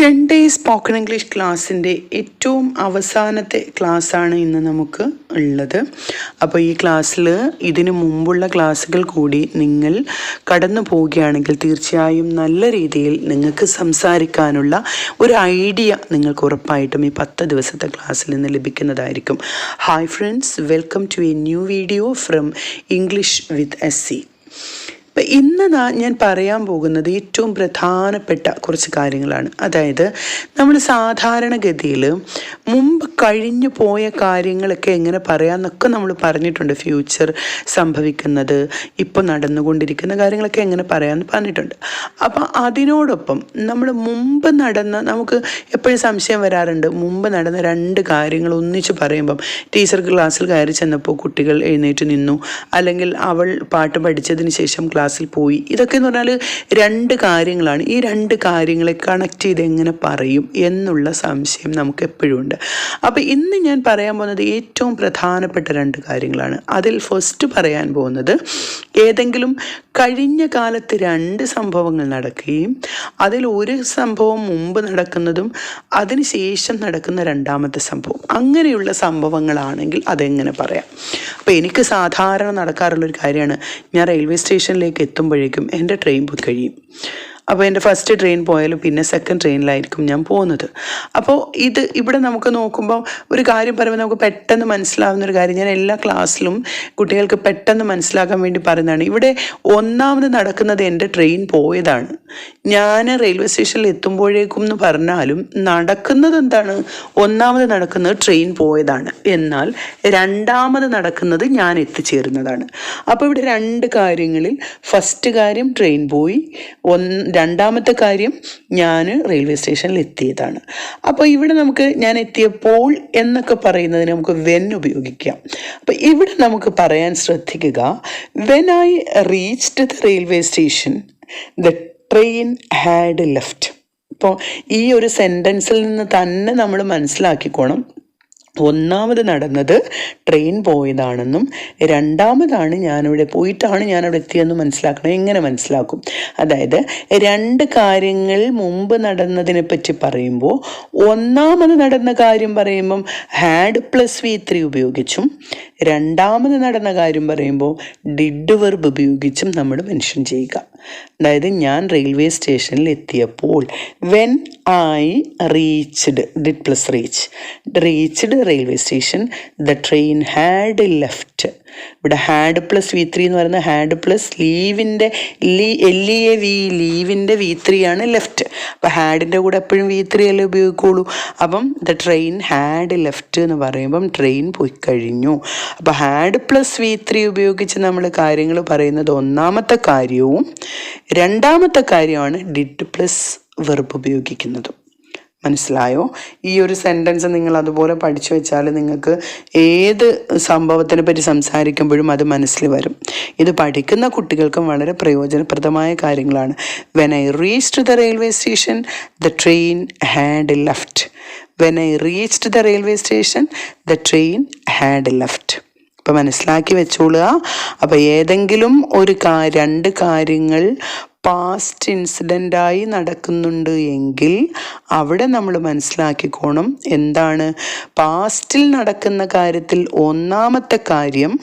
Ten days spoken English ക്ലാസ്സിന്റെ ഏറ്റവും അവസാനത്തെ ക്ലാസ്സാണ് ഇന്ന് നമുക്ക് ഉള്ളത്. അപ്പോൾ ഈ ക്ലാസ്സിൽ ഇതിനു മുമ്പുള്ള ക്ലാസ്സുകൾ കൂടി നിങ്ങൾ കടന്നു പോവുകയാണെങ്കിൽ തീർച്ചയായും നല്ല രീതിയിൽ നിങ്ങൾക്ക് സംസാരിക്കാനുള്ള ഒരു ഐഡിയ നിങ്ങൾക്ക് ഉറപ്പായിട്ടും ഈ പത്ത് ദിവസത്തെ ക്ലാസ്സിൽ നിന്ന് ലഭിക്കുന്നതായിരിക്കും. Hi friends welcome to a new video from English with S C അപ്പം ഇന്ന് ഞാൻ പറയാൻ പോകുന്നത് ഏറ്റവും പ്രധാനപ്പെട്ട കുറച്ച് കാര്യങ്ങളാണ്. അതായത് നമ്മൾ സാധാരണഗതിയിൽ മുമ്പ് കഴിഞ്ഞു പോയ കാര്യങ്ങളൊക്കെ എങ്ങനെ പറയാമെന്നൊക്കെ നമ്മൾ പറഞ്ഞിട്ടുണ്ട്. ഫ്യൂച്ചർ സംഭവിക്കുന്നത് ഇപ്പോൾ നടന്നുകൊണ്ടിരിക്കുന്ന കാര്യങ്ങളൊക്കെ എങ്ങനെ പറയാമെന്ന് പറഞ്ഞിട്ടുണ്ട്. അപ്പം അതിനോടൊപ്പം നമ്മൾ മുമ്പ് നടന്ന നമുക്ക് എപ്പോഴും സംശയം വരാറുണ്ട്. മുമ്പ് നടന്ന രണ്ട് കാര്യങ്ങൾ ഒന്നിച്ച് പറയുമ്പം ടീച്ചർ ക്ലാസ്സിൽ കയറി ചെന്നപ്പോൾ കുട്ടികൾ എഴുന്നേറ്റ് നിന്നു. അല്ലെങ്കിൽ അവൾ പാട്ട് പഠിച്ചതിന് ശേഷം ക്ലാസ്സിൽ പോയി. ഇതൊക്കെ എന്ന് പറഞ്ഞാൽ രണ്ട് കാര്യങ്ങളാണ്. ഈ രണ്ട് കാര്യങ്ങളെ കണക്ട് ചെയ്ത് എങ്ങനെ പറയും എന്നുള്ള സംശയം നമുക്ക് എപ്പോഴും ഉണ്ട്. അപ്പോൾ ഇന്ന് ഞാൻ പറയാൻ പോകുന്നത് ഏറ്റവും പ്രധാനപ്പെട്ട രണ്ട് കാര്യങ്ങളാണ്. അതിൽ ഫസ്റ്റ് പറയാൻ പോകുന്നത് ഏതെങ്കിലും കഴിഞ്ഞ കാലത്ത് രണ്ട് സംഭവങ്ങൾ നടക്കുകയും അതിൽ ഒരു സംഭവം മുമ്പ് നടക്കുന്നതും അതിന് ശേഷം നടക്കുന്ന രണ്ടാമത്തെ സംഭവം. അങ്ങനെയുള്ള സംഭവങ്ങളാണെങ്കിൽ അതെങ്ങനെ പറയാം? അപ്പോൾ എനിക്ക് സാധാരണ നടക്കാറുള്ളൊരു കാര്യമാണ്. ഞാൻ റെയിൽവേ സ്റ്റേഷനിലേക്ക് എത്തുമ്പോഴേക്കും എന്റെ ട്രെയിൻ പോയി കഴിയും. അപ്പോൾ എന്റെ ഫസ്റ്റ് ട്രെയിൻ പോയാലും പിന്നെ സെക്കൻഡ് ട്രെയിനിലായിരിക്കും ഞാൻ പോകുന്നത്. അപ്പോൾ ഇത് ഇവിടെ നമുക്ക് നോക്കുമ്പോൾ ഒരു കാര്യം പറയുമ്പോൾ നമുക്ക് പെട്ടെന്ന് മനസ്സിലാവുന്ന ഒരു കാര്യം. ഞാൻ എല്ലാ ക്ലാസ്സിലും കുട്ടികൾക്ക് പെട്ടെന്ന് മനസ്സിലാക്കാൻ വേണ്ടി പറയുന്നതാണ്. ഇവിടെ ഒന്നാമത് നടക്കുന്നത് എന്റെ ട്രെയിൻ പോയതാണ്. ഞാൻ റെയിൽവേ സ്റ്റേഷനിൽ എത്തുമ്പോഴേക്കും എന്ന് പറഞ്ഞാലും നടക്കുന്നത് എന്താണ്? ഒന്നാമത് നടക്കുന്നത് ട്രെയിൻ പോയതാണ്. എന്നാൽ രണ്ടാമത് നടക്കുന്നത് ഞാൻ എത്തിച്ചേരുന്നതാണ്. അപ്പോൾ ഇവിടെ രണ്ട് കാര്യങ്ങളിൽ ഫസ്റ്റ് കാര്യം ട്രെയിൻ പോയി. ഒന്ന് രണ്ടാമത്തെ കാര്യം ഞാൻ റെയിൽവേ സ്റ്റേഷനിൽ എത്തിയതാണ്. അപ്പോൾ ഇവിടെ നമുക്ക് ഞാൻ എത്തിയപ്പോൾ എന്നൊക്കെ പറയുന്നതിന് നമുക്ക് വെൻ ഉപയോഗിക്കാം. അപ്പോൾ ഇവിടെ നമുക്ക് പറയാൻ ശ്രദ്ധിക്കുക. When I reached the railway station the train had left ഇപ്പോൾ ഈ ഒരു സെന്റൻസിൽ നിന്ന് തന്നെ നമ്മൾ മനസ്സിലാക്കിക്കോണം. ഒന്നാമത് നടന്നത് ട്രെയിൻ പോയതാണെന്നും രണ്ടാമതാണ് ഞാനിവിടെ പോയിട്ടാണ് ഞാനവിടെ എത്തിയെന്ന് മനസ്സിലാക്കണം. എങ്ങനെ മനസ്സിലാക്കും? അതായത് രണ്ട് കാര്യങ്ങൾ മുമ്പ് നടന്നതിനെ പറ്റി പറയുമ്പോൾ ഒന്നാമത് നടന്ന കാര്യം പറയുമ്പം ഹാഡ് പ്ലസ് വി ത്രീ ഉപയോഗിച്ചും രണ്ടാമത് നടന്ന കാര്യം പറയുമ്പോൾ ഡിഡ് വെർബ് ഉപയോഗിച്ചും നമ്മൾ മെൻഷൻ ചെയ്യുക. അതായത് ഞാൻ റെയിൽവേ സ്റ്റേഷനിൽ എത്തിയപ്പോൾ when I reached did plus reach reached railway station the train had left ഇവിടെ ഹാഡ് പ്ലസ് വി ത്രീ എന്ന് പറയുന്നത് ഹാഡ് പ്ലസ് ലീവിന്റെ ലീ എൽ ഇ എ വി ലീവിന്റെ വി ത്രീ ആണ് ലെഫ്റ്റ് അപ്പോൾ ഹാഡിന്റെ കൂടെ എപ്പോഴും വി ത്രീ അല്ലേ ഉപയോഗിക്കുള്ളൂ. അപ്പം ദ ട്രെയിൻ ഹാഡ് ലെഫ്റ്റ് എന്ന് പറയുമ്പം ട്രെയിൻ പോയി കഴിഞ്ഞു. അപ്പോൾ ഹാഡ് പ്ലസ് വി ത്രീ ഉപയോഗിച്ച് നമ്മൾ കാര്യങ്ങൾ പറയുന്നത് ഒന്നാമത്തെ കാര്യവും രണ്ടാമത്തെ കാര്യമാണ് ഡിഡ് പ്ലസ് വെറുപ്പ് ഉപയോഗിക്കുന്നതും. മനസ്സിലായോ? ഈ ഒരു സെന്റൻസ് നിങ്ങൾ അതുപോലെ പഠിച്ചു വെച്ചാൽ നിങ്ങൾക്ക് ഏത് സംഭവത്തിനെ പറ്റി സംസാരിക്കുമ്പോഴും അത് മനസ്സിൽ വരും. ഇത് പഠിക്കുന്ന കുട്ടികൾക്കും വളരെ പ്രയോജനപ്രദമായ കാര്യങ്ങളാണ്. When I reach to the railway station the train had left when I reach to the railway station the train had left അപ്പോൾ മനസ്സിലാക്കി വെച്ചോളുക. അപ്പോൾ ഏതെങ്കിലും ഒരു കാ രണ്ട് കാര്യങ്ങൾ പാസ്റ്റ് ഇൻസിഡന്റായി നടക്കുന്നുണ്ട് എങ്കിൽ അവിടെ നമ്മൾ മനസ്സിലാക്കിക്കോണം എന്താണ്. പാസ്റ്റിൽ നടക്കുന്ന കാര്യത്തിൽ ഒന്നാമത്തെ കാര്യം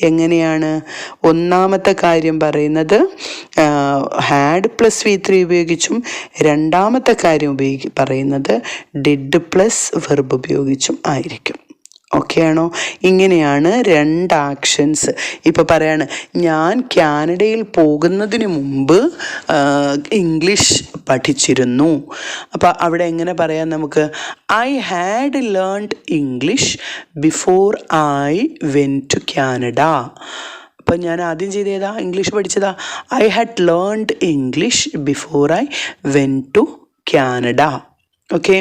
എങ്ങനെയാണ്? ഒന്നാമത്തെ കാര്യം പറയുന്നത് ഹാഡ് പ്ലസ് വി ത്രീ ഉപയോഗിച്ചും രണ്ടാമത്തെ കാര്യം ഉപയോഗി പറയുന്നത് ഡിഡ് പ്ലസ് വെർബ് ഉപയോഗിച്ചും ആയിരിക്കും. ഓക്കെ ആണോ ഇങ്ങനെയാണ് രണ്ട് ആക്ഷൻസ് ഇപ്പോൾ പറയാണ് ഞാൻ കാനഡയിൽ പോകുന്നതിന് മുമ്പ് ഇംഗ്ലീഷ് പഠിച്ചിരുന്നു. അപ്പോൾ അവിടെ എങ്ങനെ പറയാം നമുക്ക്? I had learned English before I went to Canada അപ്പം ഞാൻ ആദ്യം ചെയ്തേതാ ഇംഗ്ലീഷ് പഠിച്ചതാ. I had learned English before I went to Canada okay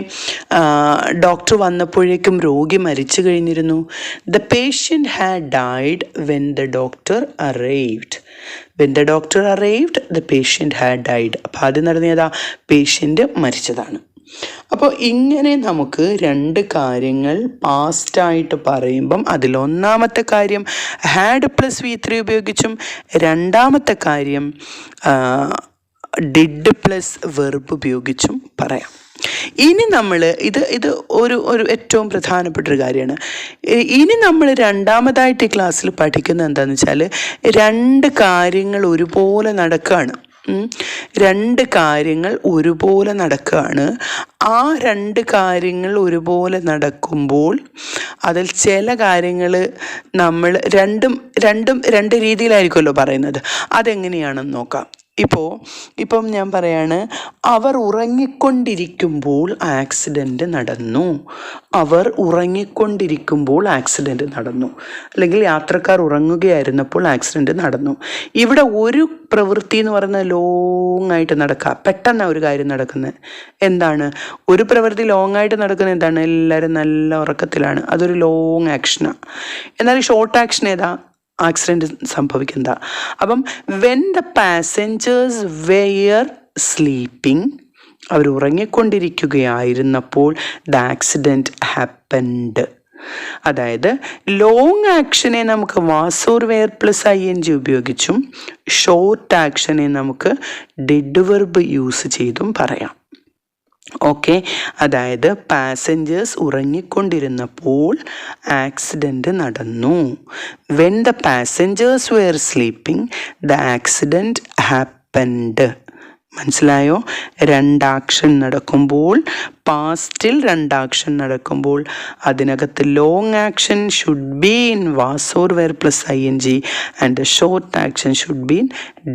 doctor വന്നപ്പോഴേക്കും രോഗി മരിച്ചു കഴിഞ്ഞിരുന്നു. The patient had died when the doctor arrived when the doctor arrived the patient had died അപ്പോൾ ആദ്യം നടന്നേതാ പേഷ്യന്റ് മരിച്ചതാണ്. അപ്പോൾ ഇങ്ങനെ നമുക്ക് രണ്ട് കാര്യങ്ങൾ പാസ്റ്റായിട്ട് പറയുമ്പം അതിലൊന്നാമത്തെ കാര്യം ഹാഡ് പ്ലസ് വി ത്രീ ഉപയോഗിച്ചും രണ്ടാമത്തെ കാര്യം ഡിഡ് പ്ലസ് വെർബ് ഉപയോഗിച്ചും പറയാം. ഇനി നമ്മൾ ഇത് ഇത് ഒരു ഒരു ഏറ്റവും പ്രധാനപ്പെട്ട ഒരു കാര്യമാണ് ഇനി നമ്മൾ രണ്ടാമതായിട്ട് ഈ ക്ലാസ്സിൽ പഠിക്കുന്നത് എന്താണെന്ന് വെച്ചാൽ രണ്ട് കാര്യങ്ങൾ ഒരുപോലെ നടക്കുകയാണ് രണ്ട് കാര്യങ്ങൾ ഒരുപോലെ നടക്കുകയാണ് ആ രണ്ട് കാര്യങ്ങൾ ഒരുപോലെ നടക്കുമ്പോൾ അതിൽ ചില കാര്യങ്ങൾ നമ്മൾ രണ്ടും രണ്ടും രണ്ട് രീതിയിലായിരിക്കുമല്ലോ പറയുന്നത്. അതെങ്ങനെയാണെന്ന് നോക്കാം. ഇപ്പോൾ ഇപ്പം ഞാൻ പറയാണ് അവർ ഉറങ്ങിക്കൊണ്ടിരിക്കുമ്പോൾ ആക്സിഡന്റ് നടന്നു. അവർ ഉറങ്ങിക്കൊണ്ടിരിക്കുമ്പോൾ ആക്സിഡന്റ് നടന്നു. അല്ലെങ്കിൽ യാത്രക്കാർ ഉറങ്ങുകയായിരുന്നപ്പോൾ ആക്സിഡന്റ് നടന്നു. ഇവിടെ ഒരു പ്രവൃത്തി എന്ന് പറയുന്നത് ലോങ് ആയിട്ട് നടക്കുക പെട്ടെന്ന് ഒരു കാര്യം നടക്കുന്നത് എന്താണ്? ഒരു പ്രവൃത്തി ലോങ് ആയിട്ട് നടക്കുന്നത് എന്താണ്? എല്ലാവരും നല്ല ഉറക്കത്തിലാണ്. അതൊരു ലോങ് ആക്ഷനാണ് എന്നാൽ ഷോർട്ട് ആക്ഷൻ ഏതാ? ആക്സിഡന്റ് സംഭവിക്കുന്നത്. അപ്പം when the passengers were sleeping അവർ ഉറങ്ങിക്കൊണ്ടിരിക്കുകയായിരുന്നപ്പോൾ ദ ആക്സിഡന്റ് ഹാപ്പൻഡ് അതായത് ലോങ് ആക്ഷനെ നമുക്ക് was or were plus I N G ഉപയോഗിച്ചും ഷോർട്ട് ആക്ഷനെ നമുക്ക് ഡെഡ് വെർബ് യൂസ് ചെയ്തും പറയാം. ഓക്കെ അതായത് പാസഞ്ചേഴ്സ് ഉറങ്ങിക്കൊണ്ടിരുന്നപ്പോൾ ആക്സിഡന്റ് നടന്നു. When the passengers were sleeping the accident happened മനസ്സിലായോ? രണ്ടാക്ഷൻ നടക്കുമ്പോൾ പാസ്റ്റിൽ രണ്ടാക്ഷൻ നടക്കുമ്പോൾ അതിനകത്ത് long action should be in was or were plus I N G and short action should be in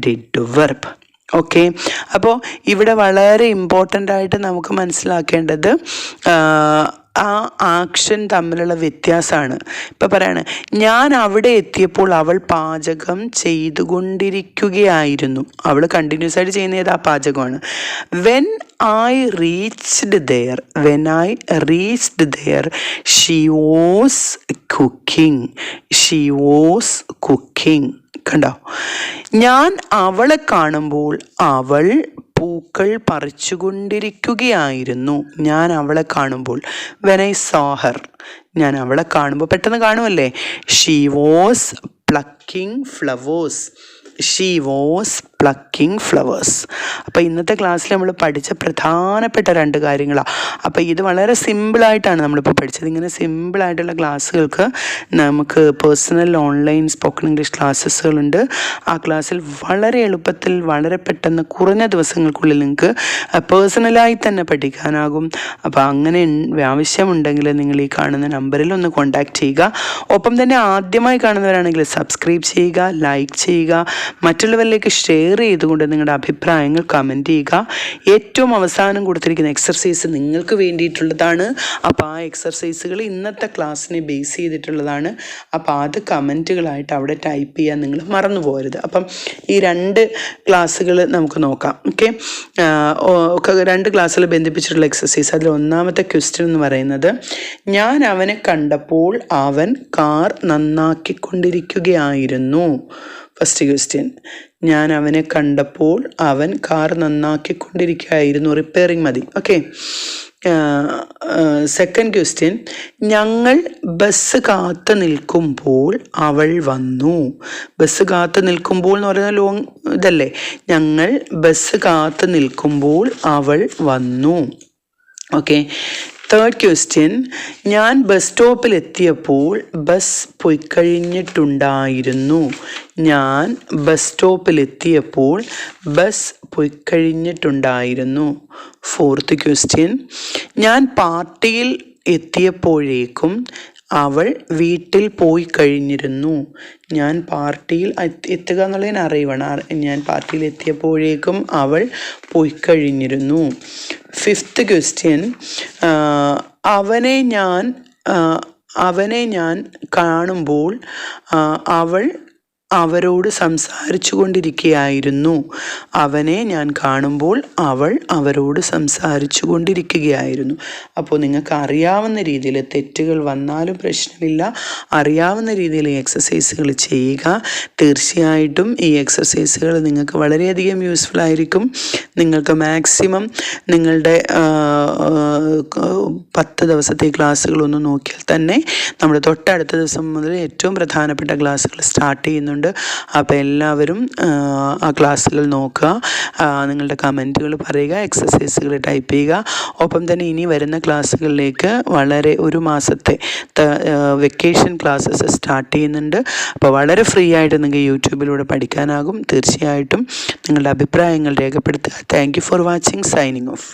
did verb okay അപ്പോൾ ഇവിടെ വളരെ ഇമ്പോർട്ടന്റ് ആയിട്ട് നമുക്ക് മനസ്സിലാക്കേണ്ടത് ആ, ആ ആക്ഷൻ തമ്മിലുള്ള വ്യത്യാസമാണ് ഇപ്പം പറയാണ് ഞാൻ അവിടെ എത്തിയപ്പോൾ അവൾ പാചകം ചെയ്തുകൊണ്ടിരിക്കുകയായിരുന്നു. അവൾ കണ്ടിന്യൂസ് ആയിട്ട് ചെയ്യുന്ന ഏതാ? പാചകമാണ്. When I reached there when I reached there she was cooking she was cooking കണ്ടോ? ഞാൻ അവളെ കാണുമ്പോൾ അവൾ പൂക്കൾ പറിച്ചുകൊണ്ടിരിക്കുകയായിരുന്നു. ഞാൻ അവളെ കാണുമ്പോൾ വെൻ ഐ സോഹർ ഞാൻ അവളെ കാണുമ്പോൾ പെട്ടെന്ന് കാണുമല്ലേ? She was plucking flowers she was plucking flowers അപ്പോൾ ഇന്നത്തെ ക്ലാസ്സിൽ നമ്മൾ പഠിച്ച പ്രധാനപ്പെട്ട രണ്ട് കാര്യങ്ങളാണ് അപ്പോൾ ഇത് വളരെ സിമ്പിളായിട്ടാണ് നമ്മളിപ്പോൾ പഠിച്ചത്. ഇങ്ങനെ സിമ്പിളായിട്ടുള്ള ക്ലാസ്സുകൾക്ക് നമുക്ക് പേഴ്സണൽ ഓൺലൈൻ സ്പോക്കൺ ഇംഗ്ലീഷ് ക്ലാസ്സസുകളുണ്ട് ആ ക്ലാസ്സിൽ വളരെ എളുപ്പത്തിൽ വളരെ പെട്ടെന്ന് കുറഞ്ഞ ദിവസങ്ങൾക്കുള്ളിൽ നിങ്ങൾക്ക് പേഴ്സണലായി തന്നെ പഠിക്കാനാകും. അപ്പോൾ അങ്ങനെ ആവശ്യമുണ്ടെങ്കിൽ നിങ്ങൾ ഈ കാണുന്ന നമ്പറിൽ ഒന്ന് കോൺടാക്റ്റ് ചെയ്യുക. ഒപ്പം തന്നെ ആദ്യമായി കാണുന്നവരാണെങ്കിൽ സബ്സ്ക്രൈബ് ചെയ്യുക ലൈക്ക് ചെയ്യുക. മറ്റുള്ളവരിലേക്ക് ഷെയർ ചെയ്തുകൊണ്ട് നിങ്ങളുടെ അഭിപ്രായങ്ങൾ കമന്റ് ചെയ്യുക. ഏറ്റവും അവസാനം കൊടുത്തിരിക്കുന്ന എക്സർസൈസ് നിങ്ങൾക്ക് വേണ്ടിയിട്ടുള്ളതാണ്. അപ്പോൾ ആ എക്സർസൈസുകൾ ഇന്നത്തെ ക്ലാസ്സിനെ ബേസ് ചെയ്തിട്ടുള്ളതാണ്. അപ്പോൾ അത് കമന്റുകളായിട്ട് അവിടെ ടൈപ്പ് ചെയ്യാൻ നിങ്ങൾ മറന്നു പോകരുത് അപ്പം ഈ രണ്ട് ക്ലാസ്സുകൾ നമുക്ക് നോക്കാം. ഓക്കെ രണ്ട് ക്ലാസ്സുകൾ ബന്ധിപ്പിച്ചിട്ടുള്ള എക്സസൈസ് അതിൽ ഒന്നാമത്തെ ക്വസ്റ്റ്യൻ എന്ന് പറയുന്നത് ഞാൻ അവനെ കണ്ടപ്പോൾ അവൻ കാർ നന്നാക്കിക്കൊണ്ടിരിക്കുകയായിരുന്നു. ഫസ്റ്റ് ക്വസ്റ്റ്യൻ ഞാൻ അവനെ കണ്ടപ്പോൾ അവൻ കാർ നന്നാക്കിക്കൊണ്ടിരിക്കുകയായിരുന്നു റിപ്പയറിങ് മതി. ഓക്കെ സെക്കൻഡ് ക്വസ്റ്റ്യൻ ഞങ്ങൾ ബസ് കാത്തു നിൽക്കുമ്പോൾ അവൾ വന്നു. ബസ് കാത്തു നിൽക്കുമ്പോൾ എന്ന് പറയുന്ന ലോങ് ഇതല്ലേ? ഞങ്ങൾ ബസ് കാത്തു നിൽക്കുമ്പോൾ അവൾ വന്നു. ഓക്കെ തേർഡ് ക്വസ്റ്റ്യൻ ഞാൻ ബസ് സ്റ്റോപ്പിൽ എത്തിയപ്പോൾ ബസ് പൊയ്ക്കഴിഞ്ഞിട്ടുണ്ടായിരുന്നു. ഞാൻ ബസ് സ്റ്റോപ്പിൽ എത്തിയപ്പോൾ ബസ് പൊയ്ക്കഴിഞ്ഞിട്ടുണ്ടായിരുന്നു. ഫോർത്ത് ക്വസ്റ്റ്യൻ ഞാൻ പാർട്ടിയിൽ എത്തിയപ്പോഴേക്കും അവൾ വീട്ടിൽ പോയി കഴിഞ്ഞിരുന്നു. ഞാൻ പാർട്ടിയിൽ എത്തി- എത്തുക എന്നുള്ളതിന് ഞാൻ അറിയുവാണ് ഞാൻ പാർട്ടിയിൽ എത്തിയപ്പോഴേക്കും അവൾ പോയി കഴിഞ്ഞിരുന്നു. ഫിഫ്ത്ത് ക്വസ്റ്റ്യൻ അവനെ ഞാൻ അവനെ ഞാൻ കാണുമ്പോൾ അവൾ അവരോട് സംസാരിച്ചു കൊണ്ടിരിക്കുകയായിരുന്നു അവനെ ഞാൻ കാണുമ്പോൾ അവൾ അവരോട് സംസാരിച്ചു കൊണ്ടിരിക്കുകയായിരുന്നു അപ്പോൾ നിങ്ങൾക്ക് അറിയാവുന്ന രീതിയിൽ തെറ്റുകൾ വന്നാലും പ്രശ്നമില്ല. അറിയാവുന്ന രീതിയിൽ എക്സസൈസുകൾ ചെയ്യുക. തീർച്ചയായിട്ടും ഈ എക്സസൈസുകൾ നിങ്ങൾക്ക് വളരെയധികം യൂസ്ഫുൾ ആയിരിക്കും. നിങ്ങൾക്ക് മാക്സിമം നിങ്ങളുടെ പത്ത് ദിവസത്തെ ക്ലാസ്സുകളൊന്ന് നോക്കിയാൽ തന്നെ നമ്മൾ തൊട്ടടുത്ത ദിവസം മുതൽ ഏറ്റവും പ്രധാനപ്പെട്ട ക്ലാസ്സുകൾ സ്റ്റാർട്ട് ചെയ്യുന്നുണ്ട്. ചെയ്യുന്നുണ്ട് അപ്പോൾ എല്ലാവരും ആ, ക്ലാസ്സിൽ നോക്കുക. നിങ്ങളുടെ കമന്റുകൾ പറയുക എക്സസൈസുകൾ ടൈപ്പ് ചെയ്യുക. ഒപ്പം തന്നെ ഇനി വരുന്ന ക്ലാസ്സുകളിലേക്ക് വളരെ ഒരു മാസത്തെ വെക്കേഷൻ ക്ലാസ്സസ് സ്റ്റാർട്ട് ചെയ്യുന്നുണ്ട്. അപ്പോൾ വളരെ ഫ്രീ ആയിട്ട് നിങ്ങൾക്ക് യൂട്യൂബിലൂടെ പഠിക്കാനാകും. തീർച്ചയായിട്ടും നിങ്ങളുടെ അഭിപ്രായങ്ങൾ രേഖപ്പെടുത്തുക. Thank for watching signing off